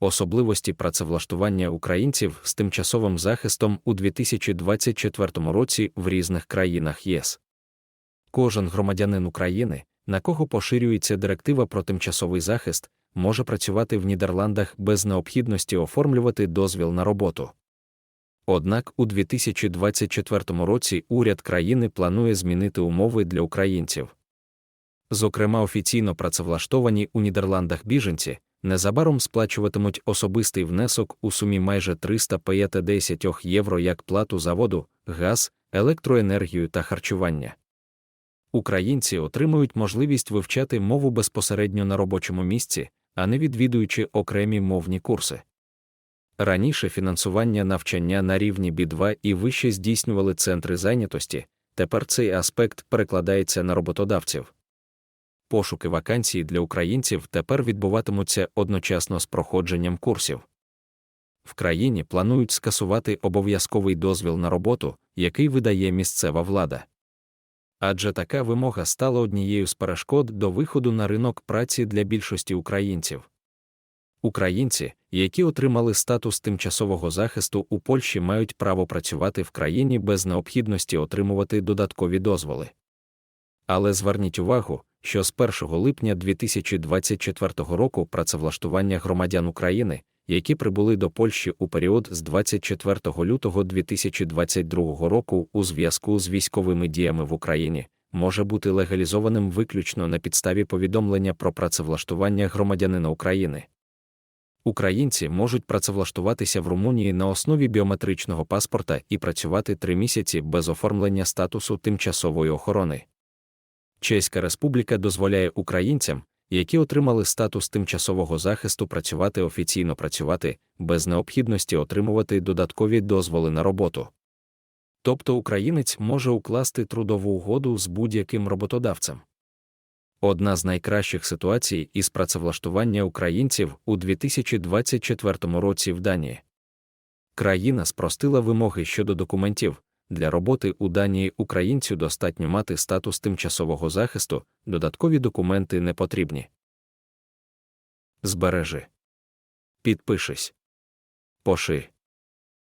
особливості працевлаштування українців з тимчасовим захистом у 2024 році в різних країнах ЄС. Кожен громадянин України, на кого поширюється директива про тимчасовий захист, може працювати в Нідерландах без необхідності оформлювати дозвіл на роботу. Однак у 2024 році уряд країни планує змінити умови для українців. Зокрема, офіційно працевлаштовані у Нідерландах біженці незабаром сплачуватимуть особистий внесок у сумі майже 350 євро як плату за воду, газ, електроенергію та харчування. Українці отримують можливість вивчати мову безпосередньо на робочому місці, а не відвідуючи окремі мовні курси. Раніше фінансування навчання на рівні B2 і вище здійснювали центри зайнятості, тепер цей аспект перекладається на роботодавців. Пошуки вакансій для українців тепер відбуватимуться одночасно з проходженням курсів. В країні планують скасувати обов'язковий дозвіл на роботу, який видає місцева влада. Адже така вимога стала однією з перешкод до виходу на ринок праці для більшості українців. Українці, які отримали статус тимчасового захисту у Польщі, мають право працювати в країні без необхідності отримувати додаткові дозволи. Але зверніть увагу, що з 1 липня 2024 року працевлаштування громадян України, які прибули до Польщі у період з 24 лютого 2022 року у зв'язку з військовими діями в Україні, може бути легалізованим виключно на підставі повідомлення про працевлаштування громадянина України. Українці можуть працевлаштуватися в Румунії на основі біометричного паспорта і працювати три місяці без оформлення статусу тимчасової охорони. Чеська Республіка дозволяє українцям, які отримали статус тимчасового захисту, працювати офіційно працювати без необхідності отримувати додаткові дозволи на роботу. Тобто українець може укласти трудову угоду з будь-яким роботодавцем. Одна з найкращих ситуацій із працевлаштування українців у 2024 році в Данії. Країна спростила вимоги щодо документів. Для роботи у Данії українцю достатньо мати статус тимчасового захисту, додаткові документи не потрібні. Збережи. Підпишись. Поши.